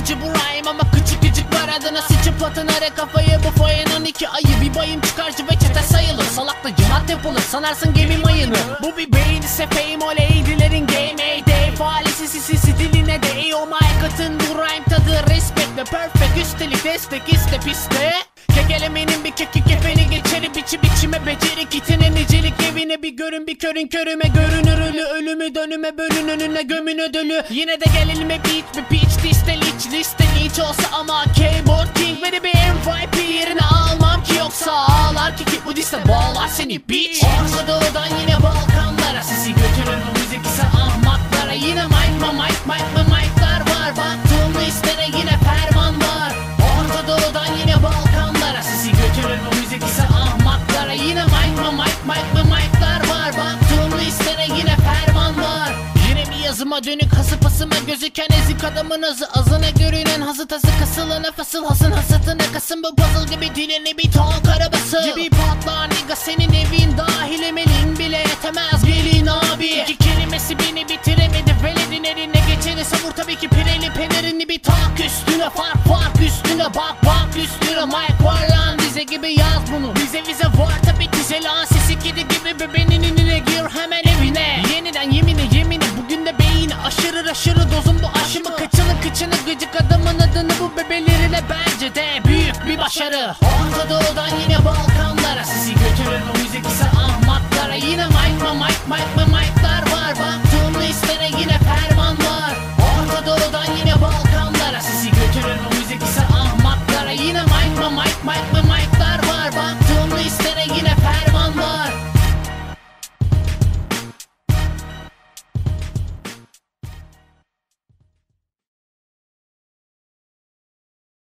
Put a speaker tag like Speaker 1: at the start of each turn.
Speaker 1: Akıcı bu rhyme ama küçük küçük var adına. Sıçıp ara kafayı Bu foyanın iki ayı. Bir bayım çıkarcı ve çete sayılır. Salakla cihat yapılır. Sanarsın gemi mayını. Bu bir beyin ise fame oleydilerin game ey day. Faalisi sisi stiline de. Ey oh my katın bu rhyme tadı respect ve perfect. Üstelik destek iste piste Kekelemenin bir keki kefeni geçeri. Biçi biçime beceri. Kitine nicelik evine bir görün bir körün körüme. Görünür ölü ölümü dönüme bölün önüne gömün ödülü. Yine de gel elime beat bir pitch liste liç liste. Hiç olsa ama keyboard king. Beni bir MVP yerine almam ki yoksa ağlar ki ki bu liste bağlar seni bitch. Orta doğudan yine Balkanlara Yazıma dönük hası pasıma gözüken ezik adamın azı. Azına görünen hazı tası kasılana fasıl. Hasın hasatına kasın Bu puzzle gibi dilini bir ton karabası. Gibi patlar nigga senin evin dahil emelin bile yetemez. Gelin abi. İki kelimesi beni bitiremedi. Veledin eline geçeni savur. Tabii ki pireli pelerini bir tak üstüne. Fark fark üstüne. Bak bak üstüne. Mic var lan bize gibi yaz bunu. Bize bize var. Tabii dize lan sesi kedi gibi bebeğinin inine gir. Hemen saçını gıcık adamın adını bu bebelerine bence de büyük bir başarı. Orta Doğu'dan yine Balkanlara